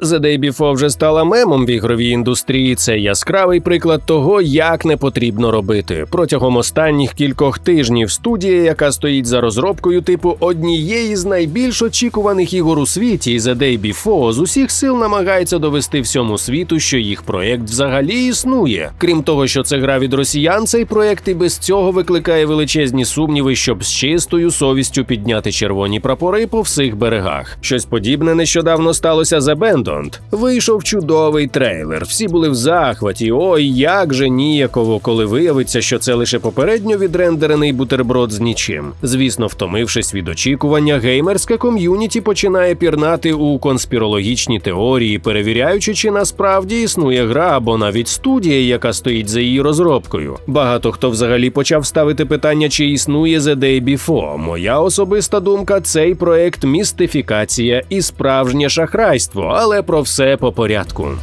The Day Before вже стала мемом в ігровій індустрії. Це яскравий приклад того, як не потрібно робити. Протягом останніх кількох тижнів студія, яка стоїть за розробкою типу однієї з найбільш очікуваних ігор у світі, The Day Before, з усіх сил намагається довести всьому світу, що їх проект взагалі існує. Крім того, що це гра від росіян, цей проект і без цього викликає величезні сумніви, щоб з чистою совістю підняти червоні прапори по всіх берегах. Щось подібне нещодавно сталося з Abandoned. Вийшов чудовий трейлер. Всі були в захваті. Ой, як же ніяково, коли виявиться, що це лише попередньо відрендерений бутерброд з нічим. Звісно, втомившись від очікування, геймерське ком'юніті починає пірнати у конспірологічні теорії, перевіряючи, чи насправді існує гра або навіть студія, яка стоїть за її розробкою. Багато хто взагалі почав ставити питання, чи існує The Day Before. Моя особиста думка, цей проект містифікація і справжнє шахрайство, але про все по порядку.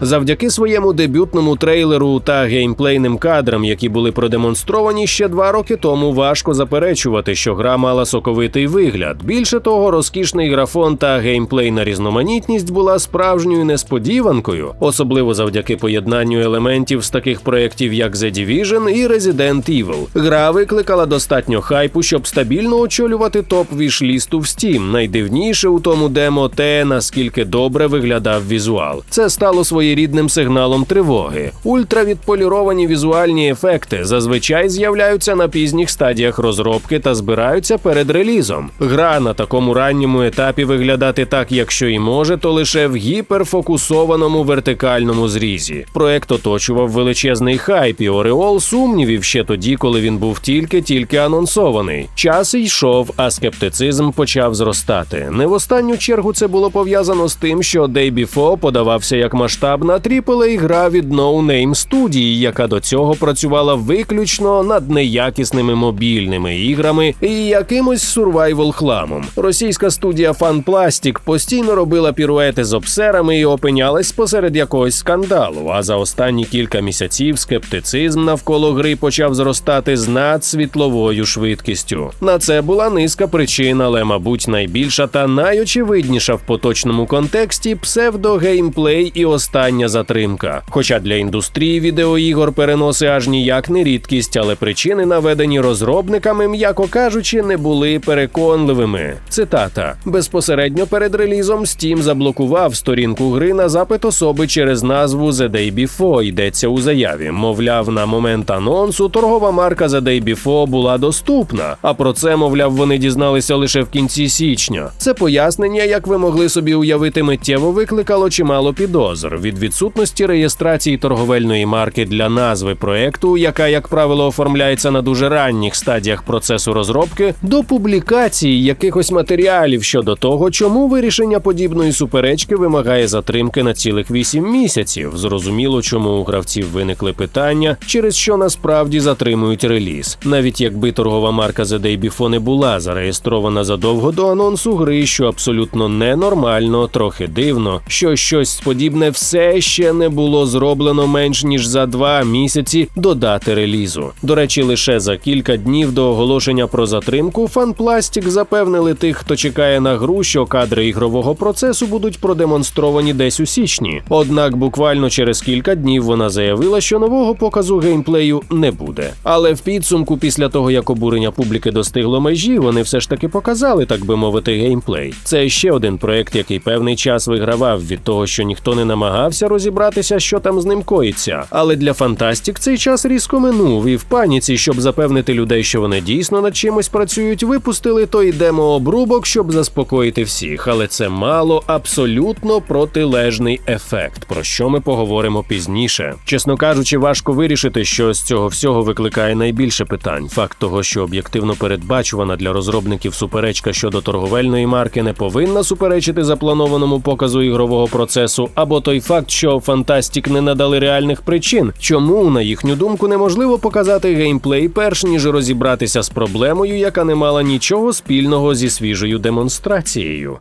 Завдяки своєму дебютному трейлеру та геймплейним кадрам, які були продемонстровані ще два роки тому, важко заперечувати, що гра мала соковитий вигляд. Більше того, розкішний графон та геймплейна різноманітність була справжньою несподіванкою, особливо завдяки поєднанню елементів з таких проєктів, як The Division і Resident Evil. Гра викликала достатньо хайпу, щоб стабільно очолювати топ вішлісту в Steam. Найдивніше у тому демо те, наскільки добре виглядав візуал. Це стало своєрідним сигналом тривоги. Ультравідполіровані візуальні ефекти зазвичай з'являються на пізніх стадіях розробки та збираються перед релізом. Гра на такому ранньому етапі виглядати так, якщо і може, то лише в гіперфокусованому вертикальному зрізі. Проект оточував величезний хайп і ореол сумнівів ще тоді, коли він був тільки-тільки анонсований. Час йшов, а скептицизм почав зростати. Не в останню чергу це було пов'язано з тим, що Day Before подавався як масштабна AAA гра від No Name студії, яка до цього працювала виключно над неякісними мобільними іграми і якимось сурвайвол хламом. Російська студія FunPlastic постійно робила піруети з обсерами і опинялась посеред якогось скандалу. А за останні кілька місяців скептицизм навколо гри почав зростати з надсвітловою швидкістю. На це була низка причин, але, мабуть, найбільша та найочевидніша в поточному контексті псевдогеймплей і остання затримка. Хоча для індустрії відеоігор переноси аж ніяк не рідкість, але причини, наведені розробниками, м'яко кажучи, не були переконливими. Цитата: безпосередньо перед релізом Steam заблокував сторінку гри на запит особи через назву The Day Before, йдеться у заяві. Мовляв, на момент анонсу торгова марка The Day Before була доступна, а про це, мовляв, вони дізналися лише в кінці січня. Це пояснення, як ви могли собі уявити, миттєво викликало чимало підозр від відсутності реєстрації торговельної марки для назви проекту, яка, як правило, оформляється на дуже ранніх стадіях процесу розробки, до публікації якихось матеріалів щодо того, чому вирішення подібної суперечки вимагає затримки на цілих 8 місяців. Зрозуміло, чому у гравців виникли питання, через що насправді затримують реліз. Навіть якби торгова марка The Day Before не була зареєстрована задовго до анонсу гри, що абсолютно ненормально, трохи дивно, що щось подібне все ще не було зроблено менш ніж за два місяці до дати релізу. До речі, лише за кілька днів до оголошення про затримку FunPlastic запевнили тих, хто чекає на гру, що кадри ігрового процесу будуть продемонстровані десь у січні. Однак буквально через кілька днів вона заявила, що нового показу геймплею не буде. Але в підсумку, після того як обурення публіки достигло межі, вони все ж таки показали, так би мовити, геймплей. Це ще один проект, який певний час вигравав від того, що ніхто не намагався розібратися, що там з ним коїться. Але для Фантастік цей час різко минув, і в паніці, щоб запевнити людей, що вони дійсно над чимось працюють, випустили той демо-обрубок, щоб заспокоїти всіх. Але це мало абсолютно протилежний ефект, про що ми поговоримо пізніше. Чесно кажучи, важко вирішити, що з цього всього викликає найбільше питань. Факт того, що об'єктивно передбачувана для розробників суперечка щодо торговельної марки не повинна суперечити запланованому показу ігрового процесу, або той факт, що Фантастік не надали реальних причин, чому на їхню думку неможливо показати геймплей, перш ніж розібратися з проблемою, яка не мала нічого спільного зі свіжою демонстрацією.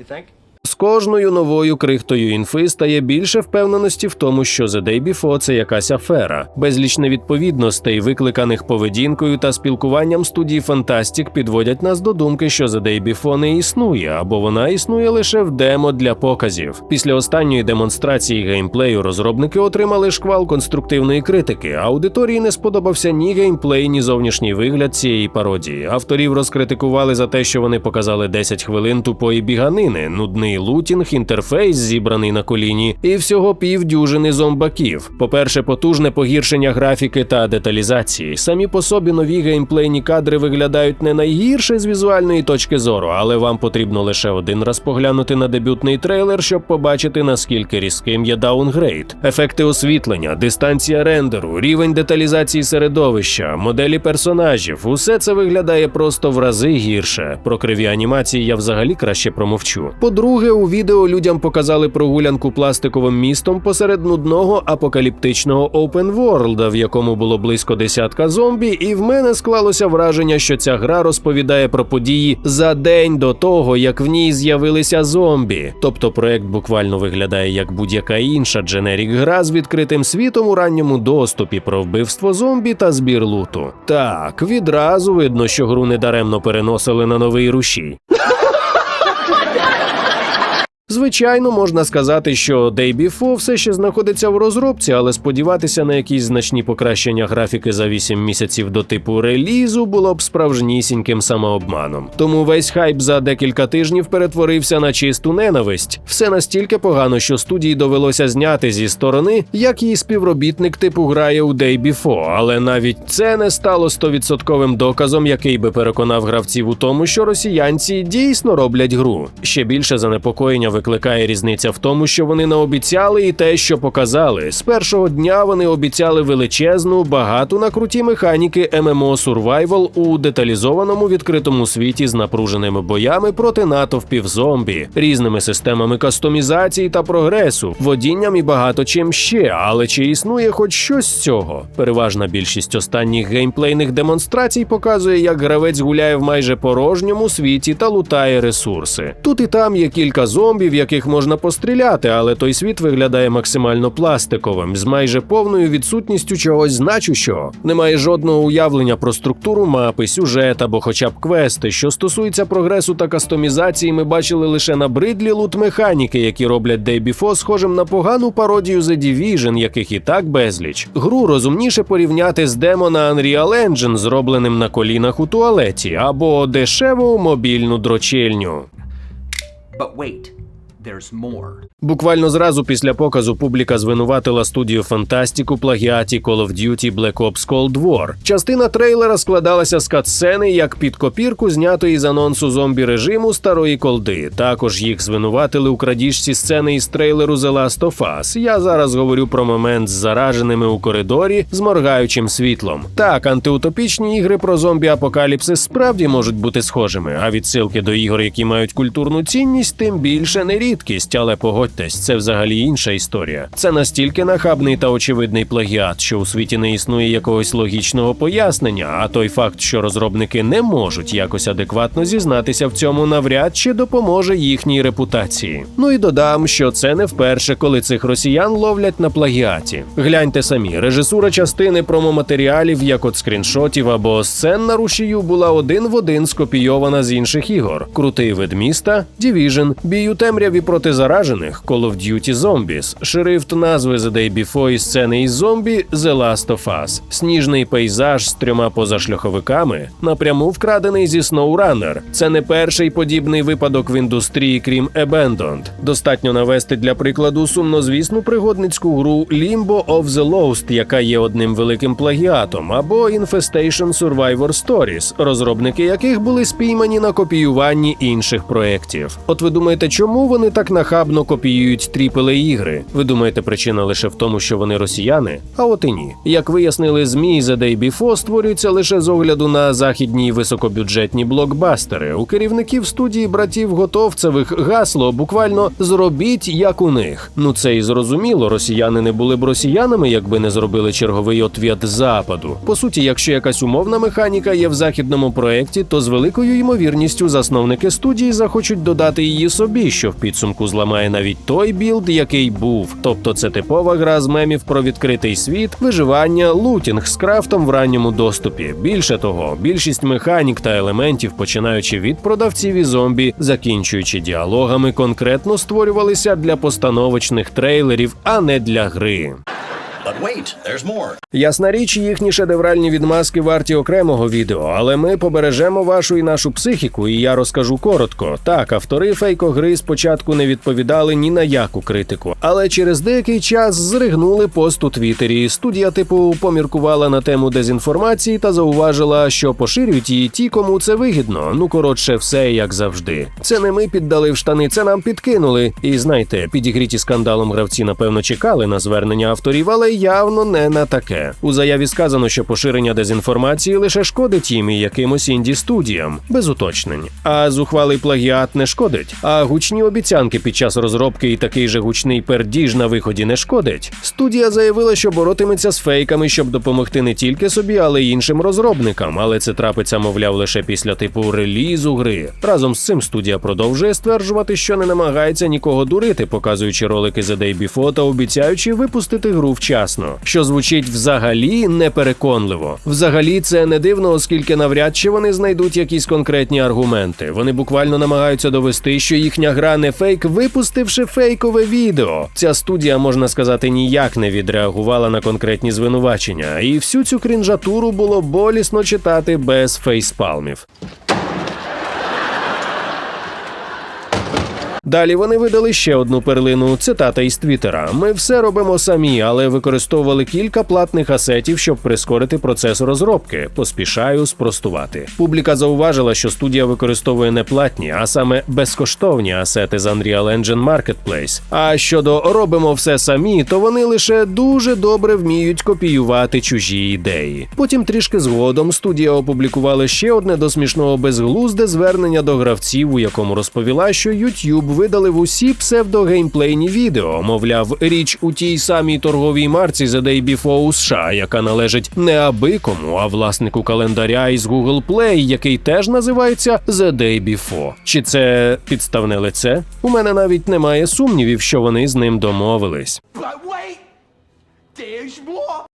You think? З кожною новою крихтою інфи стає більше впевненості в тому, що The Day Before – це якась афера. Безліч невідповідностей, викликаних поведінкою та спілкуванням студії Fantastic підводять нас до думки, що The Day Before не існує, або вона існує лише в демо для показів. Після останньої демонстрації геймплею розробники отримали шквал конструктивної критики. Аудиторії не сподобався ні геймплей, ні зовнішній вигляд цієї пародії. Авторів розкритикували за те, що вони показали 10 хвилин тупої біганини, нудний лутінг, інтерфейс, зібраний на коліні, і всього півдюжини зомбаків. По-перше, потужне погіршення графіки та деталізації. Самі по собі нові геймплейні кадри виглядають не найгірше з візуальної точки зору, але вам потрібно лише один раз поглянути на дебютний трейлер, щоб побачити наскільки різким є даунгрейд, ефекти освітлення, дистанція рендеру, рівень деталізації середовища, моделі персонажів. Усе це виглядає просто в рази гірше. Про криві анімації я взагалі краще промовчу. По-друге, у відео людям показали прогулянку пластиковим містом посеред нудного апокаліптичного опенворлда, в якому було близько десятка зомбі, і в мене склалося враження, що ця гра розповідає про події за день до того, як в ній з'явилися зомбі. Тобто проект буквально виглядає як будь-яка інша дженерік гра з відкритим світом у ранньому доступі про вбивство зомбі та збір луту. Так, відразу видно, що гру недаремно переносили на новий рушій. Звичайно, можна сказати, що Day Before все ще знаходиться в розробці, але сподіватися на якісь значні покращення графіки за 8 місяців до типу релізу було б справжнісіньким самообманом. Тому весь хайп за декілька тижнів перетворився на чисту ненависть. Все настільки погано, що студії довелося зняти зі сторони, як її співробітник типу грає у Day Before, але навіть це не стало стовідсотковим доказом, який би переконав гравців у тому, що росіянці дійсно роблять гру. Ще більше занепокоєння викликає різниця в тому, що вони наобіцяли і те, що показали. З першого дня вони обіцяли величезну, багату на круті механіки MMO Survival у деталізованому відкритому світі з напруженими боями проти натовпів зомбі, різними системами кастомізації та прогресу, водінням і багато чим ще. Але чи існує хоч щось з цього? Переважна більшість останніх геймплейних демонстрацій показує, як гравець гуляє в майже порожньому світі та лутає ресурси. Тут і там є кілька зомбі, в яких можна постріляти, але той світ виглядає максимально пластиковим, з майже повною відсутністю чогось значущого. Немає жодного уявлення про структуру мапи, сюжет або хоча б квести. Що стосується прогресу та кастомізації, ми бачили лише набридлі лут механіки, які роблять Before схожим на погану пародію The Division, яких і так безліч. Гру розумніше порівняти з демо на Unreal Engine, зробленим на колінах у туалеті, або дешеву мобільну дрочильню. But wait. Буквально зразу після показу публіка звинуватила студію Fantastic у плагіаті Call of Duty Black Ops Cold War. Частина трейлера складалася з катсцени як під копірку, знятої з анонсу зомбі режиму старої колди. Також їх звинуватили у крадіжці сцени із трейлеру The Last of Us. Я зараз говорю про момент з зараженими у коридорі з моргаючим світлом. Так, антиутопічні ігри про зомбі апокаліпсис справді можуть бути схожими, а відсилки до ігор, які мають культурну цінність, тим більше не рідкість, але погодьтесь, це взагалі інша історія. Це настільки нахабний та очевидний плагіат, що у світі не існує якогось логічного пояснення. А той факт, що розробники не можуть якось адекватно зізнатися в цьому, навряд чи допоможе їхній репутації. Ну і додам, що це не вперше, коли цих росіян ловлять на плагіаті. Гляньте самі, режисура частини промоматеріалів, як от скріншотів або сцен на рушію, була один в один скопійована з інших ігор: крутий вид міста, Division, бій у темряві проти заражених, Call of Duty Zombies, шрифт назви The Day Before і сцени із зомбі The Last of Us, сніжний пейзаж з трьома позашляховиками, напряму вкрадений зі SnowRunner. Це не перший подібний випадок в індустрії, крім Abandoned. Достатньо навести для прикладу сумнозвісну пригодницьку гру Limbo of the Lost, яка є одним великим плагіатом, або Infestation Survivor Stories, розробники яких були спіймані на копіюванні інших проєктів. От ви думаєте, чому вони так нахабно копіюють тріпели ігри? Ви думаєте, причина лише в тому, що вони росіяни? А от і ні. Як вияснили ЗМІ, The Day Before створюється лише з огляду на західні високобюджетні блокбастери. У керівників студії братів Готовцевих гасло буквально зробіть як у них. Ну це і зрозуміло. Росіяни не були б росіянами, якби не зробили черговий отвіт западу. По суті, якщо якась умовна механіка є в західному проєкті, то з великою ймовірністю засновники студії захочуть додати її собі, що в підсумку підсумку зламає навіть той білд, який був. Тобто це типова гра з мемів про відкритий світ, виживання, лутінг з крафтом в ранньому доступі. Більше того, більшість механік та елементів, починаючи від продавців і зомбі, закінчуючи діалогами, конкретно створювалися для постановочних трейлерів, а не для гри. But wait, there's more. Ясна річ, їхні шедевральні відмазки варті окремого відео, але ми побережемо вашу і нашу психіку, і я розкажу коротко. Так, автори фейкогри спочатку не відповідали ні на яку критику, але через деякий час зригнули пост у Твіттері. Студія типу поміркувала на тему дезінформації та зауважила, що поширюють її ті, кому це вигідно. Ну коротше, все як завжди. Це не ми піддали в штани, це нам підкинули. І знайте, підігріті скандалом гравці напевно чекали на звернення авторів, але явно не на таке. У заяві сказано, що поширення дезінформації лише шкодить їм і якимось інді студіям, без уточнень. А зухвалий плагіат не шкодить. А гучні обіцянки під час розробки і такий же гучний пердіж на виході не шкодить. Студія заявила, що боротиметься з фейками, щоб допомогти не тільки собі, але й іншим розробникам. Але це трапиться, мовляв, лише після типу релізу гри. Разом з цим студія продовжує стверджувати, що не намагається нікого дурити, показуючи ролики The Day Before обіцяючи випустити гру вчасно, що звучить взагалі непереконливо. Взагалі це не дивно, оскільки навряд чи вони знайдуть якісь конкретні аргументи. Вони буквально намагаються довести, що їхня гра не фейк, випустивши фейкове відео. Ця студія, можна сказати, ніяк не відреагувала на конкретні звинувачення, і всю цю крінжатуру було болісно читати без фейспалмів. Далі вони видали ще одну перлину цитата із Твіттера. Ми все робимо самі, але використовували кілька платних асетів, щоб прискорити процес розробки. Поспішаю спростувати. Публіка зауважила, що студія використовує не платні, а саме безкоштовні асети з Unreal Engine Marketplace. А щодо робимо все самі, то вони лише дуже добре вміють копіювати чужі ідеї. Потім трішки згодом студія опублікувала ще одне до смішного безглузде звернення до гравців, у якому розповіла, що YouTube видалив усі псевдогеймплейні відео. Мовляв, річ у тій самій торговій марці The Day Before у США, яка належить не аби кому, а власнику календаря із Google Play, який теж називається The Day Before. Чи це підставне лице? У мене навіть немає сумнівів, що вони з ним домовились.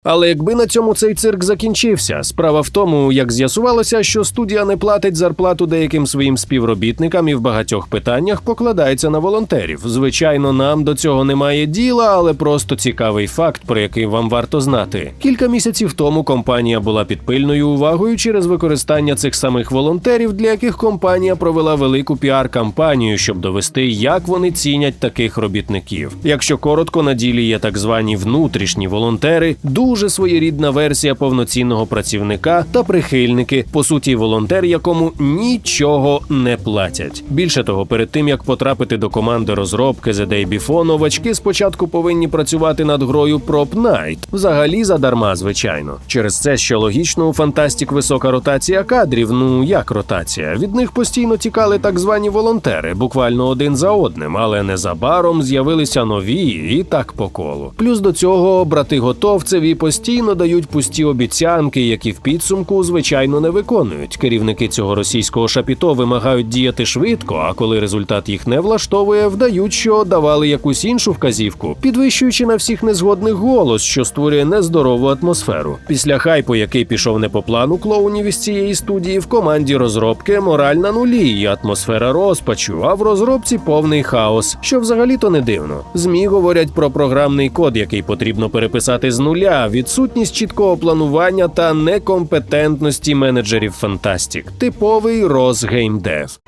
Але якби на цьому цей цирк закінчився, справа в тому, як з'ясувалося, що студія не платить зарплату деяким своїм співробітникам і в багатьох питаннях покладається на волонтерів. Звичайно, нам до цього немає діла, але просто цікавий факт, про який вам варто знати. Кілька місяців тому компанія була під пильною увагою через використання цих самих волонтерів, для яких компанія провела велику піар-кампанію, щоб довести, як вони цінять таких робітників. Якщо коротко, на ділі є так звані внутрішні волонтери, дуже своєрідна версія повноцінного працівника та прихильники, по суті, волонтер, якому нічого не платять. Більше того, перед тим як потрапити до команди розробки The Day Before, новачки спочатку повинні працювати над грою Prop Night. взагалі задарма, звичайно. Через це, що логічно, у Фантастік висока ротація кадрів. Ну як ротація? Від них постійно тікали так звані волонтери, буквально один за одним, але незабаром з'явилися нові і так по колу. Плюс до цього брати готовцеві постійно дають пусті обіцянки, які в підсумку звичайно не виконують. Керівники цього російського шапіто вимагають діяти швидко, а коли результат їх не влаштовує, вдають, що давали якусь іншу вказівку, підвищуючи на всіх незгодних голос, що створює нездорову атмосферу. Після хайпу, який пішов не по плану клоунів із цієї студії, в команді розробки мораль на нулі і атмосфера розпачу, а в розробці повний хаос, що взагалі-то не дивно. Змі говорять про програмний код, який потрібно переписати з нуля, відсутність чіткого планування та некомпетентності менеджерів Фантастік. Типовий розгеймдев.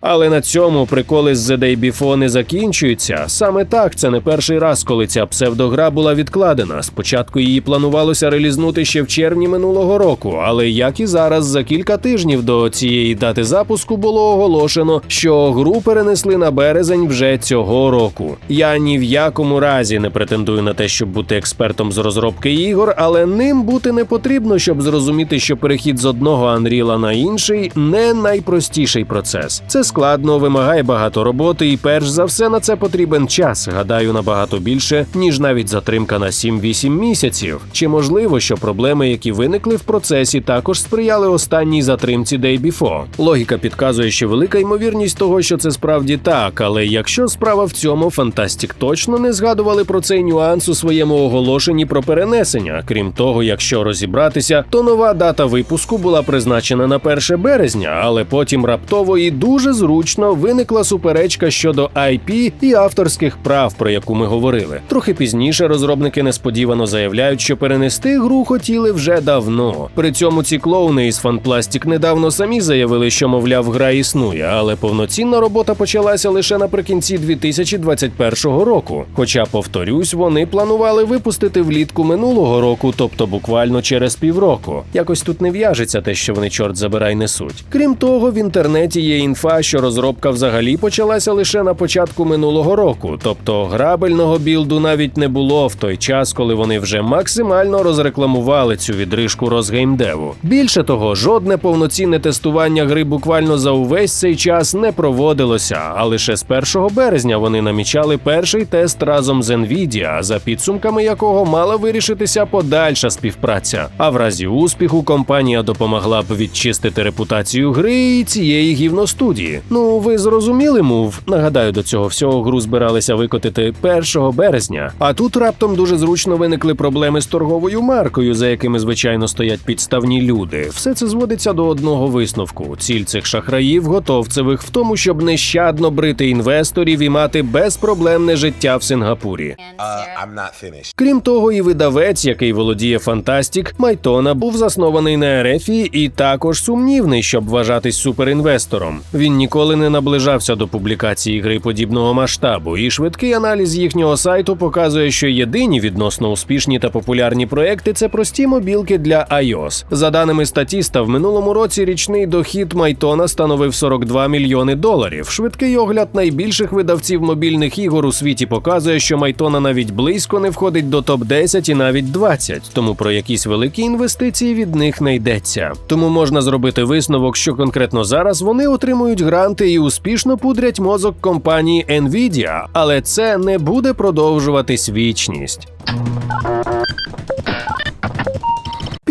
Але на цьому приколи з The Day Before не закінчуються. Саме так це не перший раз, коли ця псевдогра була відкладена. Спочатку її планувалося релізнути ще в червні минулого року, але як і зараз, за кілька тижнів до цієї дати запуску було оголошено, що гру перенесли на березень вже цього року. Я ні в якому разі не претендую на те, щоб бути експертом з розробки ігор, але ним бути не потрібно, щоб зрозуміти, що перехід з одного Unreal на інший не найпростіший процес. Це Це складно, вимагає багато роботи, і перш за все на це потрібен час. Гадаю, набагато більше, ніж навіть затримка на 7-8 місяців. Чи можливо, що проблеми, які виникли в процесі, також сприяли останній затримці Day Before? Логіка підказує, що велика ймовірність того, що це справді так. Але якщо справа в цьому, Фантастік точно не згадували про цей нюанс у своєму оголошенні про перенесення. Крім того, якщо розібратися, то нова дата випуску була призначена на 1 березня, але потім раптово і дуже зручно виникла суперечка щодо IP і авторських прав, про яку ми говорили. Трохи пізніше розробники несподівано заявляють, що перенести гру хотіли вже давно. При цьому ці клоуни із Фанпластік недавно самі заявили, що мовляв гра існує, але повноцінна робота почалася лише наприкінці 2021 року. Хоча, повторюсь, вони планували випустити влітку минулого року, тобто буквально через півроку. Якось тут не в'яжеться те, що вони чорт забирай несуть. Крім того, в інтернеті є інфа, що розробка взагалі почалася лише на початку минулого року, тобто грабельного білду навіть не було в той час, коли вони вже максимально розрекламували цю відрижку розгеймдеву. Більше того, жодне повноцінне тестування гри буквально за увесь цей час не проводилося, а лише з 1 березня вони намічали перший тест разом з Nvidia, за підсумками якого мала вирішитися подальша співпраця. А в разі успіху компанія допомогла б відчистити репутацію гри і цієї гівностудії. Ну ви зрозуміли, мув. Нагадаю, до цього всього гру збиралися викотити 1 березня. А тут раптом дуже зручно виникли проблеми з торговою маркою, за якими звичайно стоять підставні люди. Все це зводиться до одного висновку: ціль цих шахраїв готовцевих в тому, щоб нещадно брити інвесторів і мати безпроблемне життя в Сингапурі. Uh, I'm not. Крім того, і видавець, який володіє Фантастік, Майтона, був заснований на РФі і також сумнівний, щоб вважатись суперінвестором. Він ніколи не наближався до публікації гри подібного масштабу, і швидкий аналіз їхнього сайту показує, що єдині відносно успішні та популярні проекти це прості мобілки для iOS. За даними статіста, в минулому році річний дохід Майтона становив 42 мільйони доларів. Швидкий огляд найбільших видавців мобільних ігор у світі показує, що Майтона навіть близько не входить до топ 10 і навіть 20, тому про якісь великі інвестиції від них не йдеться. Тому можна зробити висновок, що конкретно зараз вони отримують гранти і успішно пудрять мозок компанії Nvidia, але це не буде продовжуватись вічність.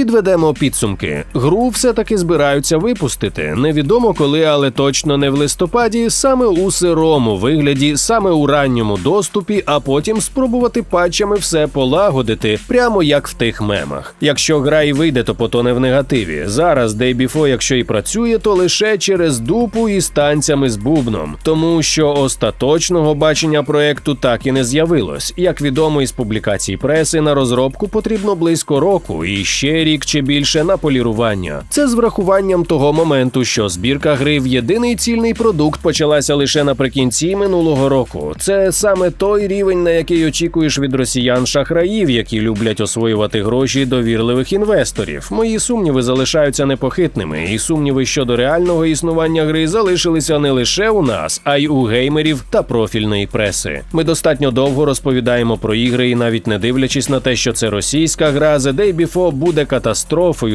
Підведемо підсумки. Гру все-таки збираються випустити. Невідомо коли, але точно не в листопаді, саме у сирому вигляді, саме у ранньому доступі, а потім спробувати патчами все полагодити, прямо як в тих мемах. Якщо гра і вийде, то потоне в негативі. Зараз Day Before, якщо і працює, то лише через дупу і станцями з бубном, тому що остаточного бачення проекту так і не з'явилось. Як відомо із публікацій преси, на розробку потрібно близько року і ще рік чи більше на полірування. Це з врахуванням того моменту, що збірка гри в єдиний цільний продукт почалася лише наприкінці минулого року. Це саме той рівень, на який очікуєш від росіян шахраїв, які люблять освоювати гроші довірливих інвесторів. Мої сумніви залишаються непохитними, і сумніви щодо реального існування гри залишилися не лише у нас, а й у геймерів та профільної преси. Ми достатньо довго розповідаємо про ігри, і навіть не дивлячись на те, що це російська гра, The Day Before буде катастрофою,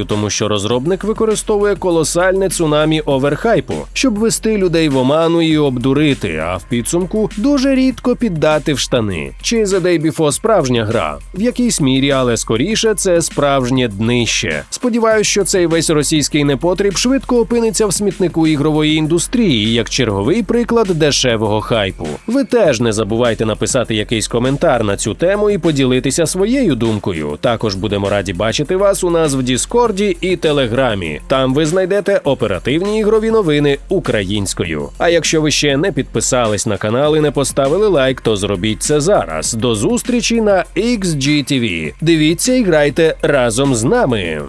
тому що розробник використовує колосальне цунамі оверхайпу, щоб вести людей в оману і обдурити, а в підсумку дуже рідко піддати в штани. Чи The Day Before справжня гра? В якійсь мірі, але скоріше це справжнє днище. Сподіваюсь, що цей весь російський непотріб швидко опиниться в смітнику ігрової індустрії як черговий приклад дешевого хайпу. Ви теж не забувайте написати якийсь коментар на цю тему і поділитися своєю думкою. Також будемо раді бачити вас у нас в Діскорді і Телеграмі. Там ви знайдете оперативні ігрові новини українською. А якщо ви ще не підписались на канал і не поставили лайк, то зробіть це зараз. До зустрічі на XGTV. Дивіться і грайте разом з нами.